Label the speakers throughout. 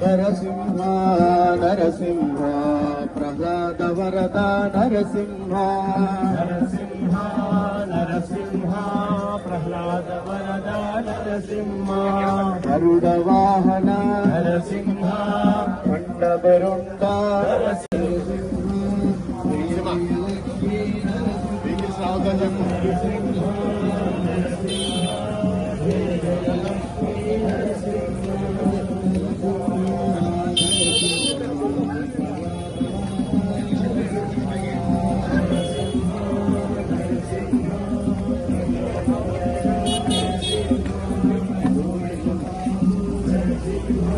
Speaker 1: నరసింహ
Speaker 2: నరసింహ ప్రహ్లాద వరద నరసింహ నరసింహ నరసింహ ప్రహ్లాద వరద నరసింహ
Speaker 1: గరుడ వాహన
Speaker 2: నరసింహ
Speaker 3: కొండబరుండ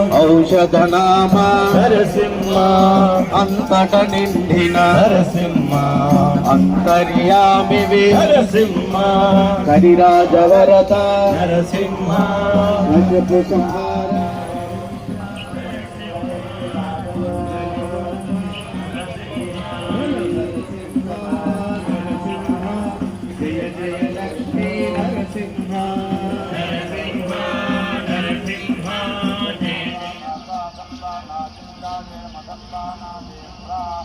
Speaker 1: ఔషధనామ
Speaker 2: నరసింహ.
Speaker 1: అంతట నిండిన
Speaker 2: నరసింహ.
Speaker 1: అంతర్యామివి
Speaker 2: నరసింహ.
Speaker 1: కరిరాజవరత
Speaker 2: నరసింహ.
Speaker 1: నజపు సంహార జయ జయ లక్ష్మీ నరసింహ. uh,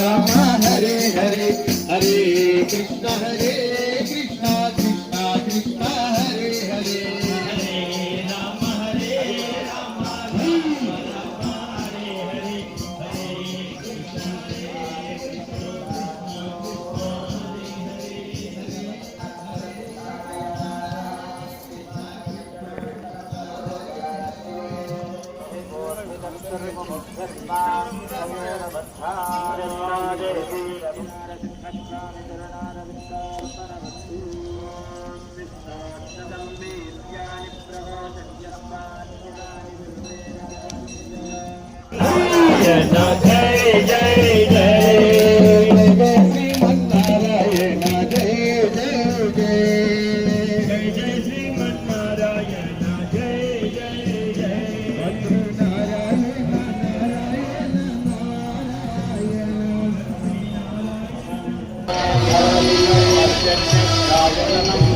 Speaker 1: जय जय जय जय श्रीमन्नारायण जय जय जय
Speaker 2: Gracias.